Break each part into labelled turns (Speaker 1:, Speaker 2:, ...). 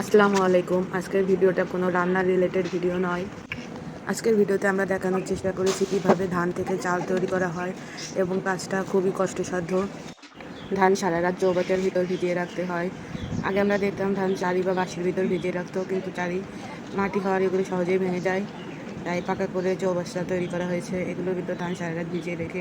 Speaker 1: আসসালামু আলাইকুম। আজকের ভিডিওটা কোনো রান্না রিলেটেড ভিডিও নয়। আজকের ভিডিওতে আমরা দেখানোর চেষ্টা করেছি কীভাবে ধান থেকে চাল তৈরি করা হয় এবং কাজটা খুবই কষ্টসাধ্য। ধান সারা রাত চৌবাতের ভিতর ভিজিয়ে রাখতে হয়। আগে আমরা দেখতাম ধান চারি বা বাঁশের ভিতর ভিজিয়ে রাখতো, কিন্তু চারি মাটি হওয়ার এগুলো সহজেই ভেঙে যায়। তাই পাকা করে চৌবাসটা তৈরি করা হয়েছে। এগুলোর ভিতর ধান সারা রাত ভিজিয়ে রেখে।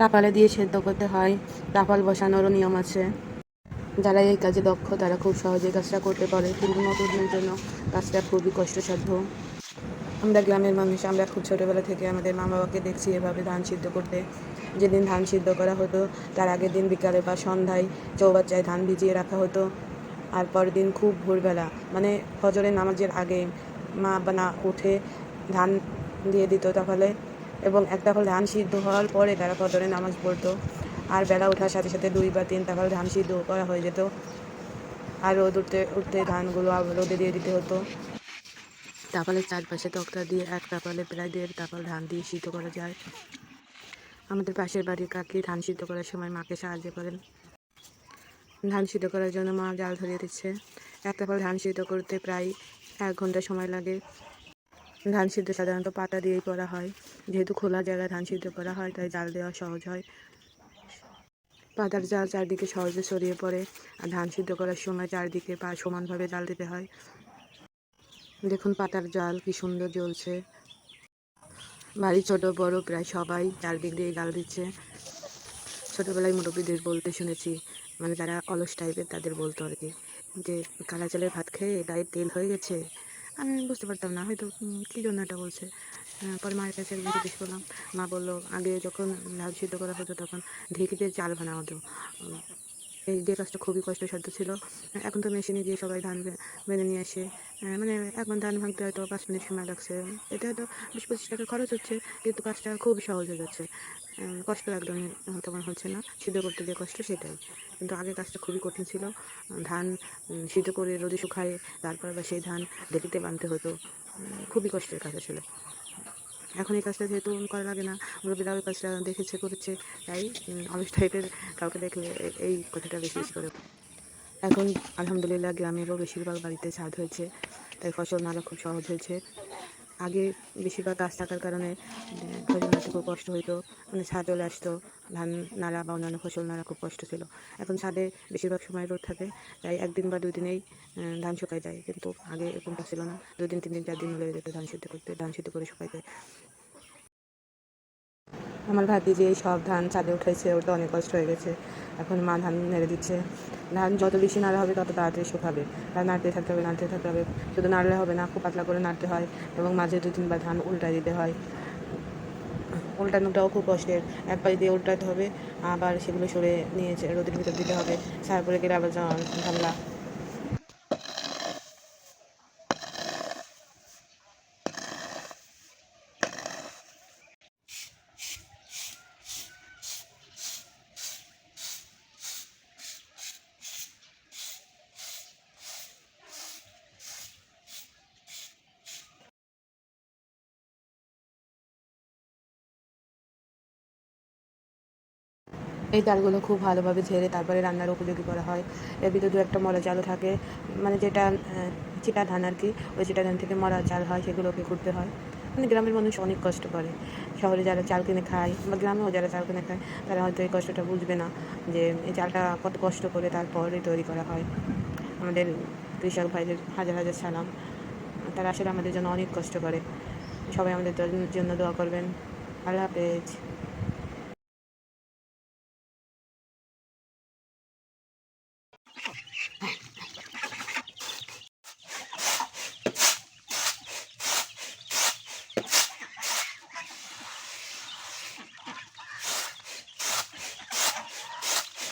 Speaker 1: তাপালে দিয়ে সেদ্ধ করতে হয়। তাপাল বসানোরও নিয়ম আছে। যারা এই কাজে দক্ষ, তারা খুব সহজে কাজটা করতে পারে। কিন্তু নতুনদের জন্য কাজটা খুবই কষ্টসাধ্য। আমরা গ্রামের মানুষ, আমরা খুব ছোটোবেলা থেকে আমাদের মা বাবাকে দেখছি এভাবে ধান সিদ্ধ করতে। যেদিন ধান সিদ্ধ করা হতো, তার আগের দিন বিকালে বা সন্ধ্যায় চৌবাচ্চায় ধান ভিজিয়ে রাখা হতো। আর পরের দিন খুব ভোরবেলা মানে ফজরের নামাজের আগে মা বা না উঠে ধান দিয়ে দিত তাহলে। এবং একটা হল ধান সিদ্ধ হওয়ার পরে তারা ফজরের নামাজ পড়তো। আর বেলা ওঠার সাথে সাথে দুই বা তিন তাহলে ধান সিদ্ধ করা হয়ে যেত। আর রোদ উঠতে উঠতে ধানগুলো আবার রোদে দিয়ে দিতে হতো। তাপালের চারপাশে তক্তা দিয়ে, এক তাপালে প্রায় দেড় তাপাল ধান দিয়ে সিদ্ধ করা যায়। আমাদের পাশের বাড়ির কাকি ধান সিদ্ধ করার সময় মাকে সাহায্য করেন। ধান সিদ্ধ করার জন্য মা জাল ধরিয়ে দিচ্ছে। এক তাপাল ধান সিদ্ধ করতে প্রায় এক ঘণ্টা সময় লাগে। ধান সিদ্ধ সাধারণত পাতা দিয়েই করা হয়। যেহেতু খোলা জায়গায় ধান সিদ্ধ করা হয়, তাই জাল দেওয়া সহজ হয়। পাতার জাল চারদিকে সহজে ছড়িয়ে পড়ে আর ধান সিদ্ধ করার সময় চারদিকে পা সমানভাবে জাল দিতে হয়। দেখুন পাতার জাল কি সুন্দর জ্বলছে। বাড়ি ছোট বড় প্রায় সবাই চারদিক দিয়ে জাল দিচ্ছে। ছোটোবেলায় মুরব্বীদের বলতে শুনেছি মানে যারা অলস টাইপের তাদের বলতো আর কি, যে কালা চালের ভাত খেয়ে গায়ে তেল হয়ে গেছে। আমি বুঝতে পারতাম না, হয়তো কী জন্য এটা বলছে। পরে মায়ের কাছে একদিন জিজ্ঞেস করলাম মা বলল আগে যখন ধান সিদ্ধ করা হতো তখন ঢেকিতে চাল ভানা হতো। এই যে কাজটা খুবই কষ্টসাধ্য ছিল। এখন তো মেশিনে গিয়ে সবাই ধান বেঁধে নিয়ে আসে। মানে এখন ধান ভাঙতে হয়তো পাঁচ মিনিট সময় লাগছে। এতে হয়তো বিশ পঁচিশ টাকা খরচ হচ্ছে কিন্তু কাজটা খুব সহজ হয়ে যাচ্ছে। আহ, কষ্ট একদমই তেমন হচ্ছে না। সিদ্ধ করতে যে কষ্ট সেটাই। কিন্তু আগে কাজটা খুবই কঠিন ছিল। ধান সিদ্ধ করে রোদে শুকায় তারপর আবার সেই ধান ঢেকিতে বাঁধতে হতো। খুবই কষ্টের কাজ আসলে এখন এই কাজটা যেহেতু করা লাগে না মুরব্বীরাও ওই কাজটা দেখেছে করেছে, তাই অফিস টাইপের কাউকে দেখলে এই কথাটা বেশি করে। এখন আলহামদুলিল্লাহ গ্রামেরও বেশিরভাগ বাড়িতে ছাদ হয়েছে, তাই ফসল নাড়া খুব সহজ হয়েছে। আগে বেশিরভাগ গাছ থাকার কারণে ফসল নাড়তে খুব কষ্ট হইতো। মানে ছাদ চলে আসতো, ধান নাড়া বা অন্যান্য ফসল নাড়া খুব কষ্ট ছিল। এখন ছাদে বেশিরভাগ সময় রোদ থাকে, তাই একদিন বা দুই দিনেই ধান শুকায় যায়। কিন্তু আগে এরকমটা ছিল না। দুই দিন তিন দিন চার দিন লেগে যেত ধান সিদ্ধ করতে, ধান সিদ্ধ করে শুকাইতে। আমার ভাতি যে সব ধান ছাদে উঠেছে ওটা অনেক কষ্ট হয়ে গেছে। এখন মা ধান নেড়ে দিচ্ছে। ধান যত বেশি নাড়া হবে, তত তাড়াতাড়ি শুকাবে। তা নাড়তে থাকতে হবে নাড়তে থাকতে হবে। শুধু নাড়লে হবে না, খুব পাতলা করে নাড়তে হয় এবং মাঝে দু তিনবার ধান উল্টা দিতে হয়। উল্টানোটাও খুব কষ্টের। এক পাশ দিয়ে উল্টাতে হবে, আবার সেগুলো সরে নিয়ে রোদের ভিতর দিতে হবে। তারপরে গেলে আবার ঝামলা। এই ডালগুলো খুব ভালোভাবে ঝেড়ে তারপরে রান্নার উপযোগী করা হয়। এর ভিতরে দু একটা মরা চালও থাকে। মানে যেটা চিটা ধান আর কি, ওই চিটা ধান থেকে মরা চাল হয়, সেগুলোকে করতে হয়। মানে গ্রামের মানুষ অনেক কষ্ট করে। শহরে যারা চাল কিনে খায় বা গ্রামেও যারা চাল কিনে খায়, তারা হয়তো এই কষ্টটা বুঝবে না যে এই চালটা কত কষ্ট করে তারপরে তৈরি করা হয়। আমাদের কৃষক ভাইদের হাজার হাজার সালাম। তারা আসলে আমাদের জন্য অনেক কষ্ট করে। সবাই আমাদের জন্য দোয়া করবেন। আল্লাহ হাফেজ।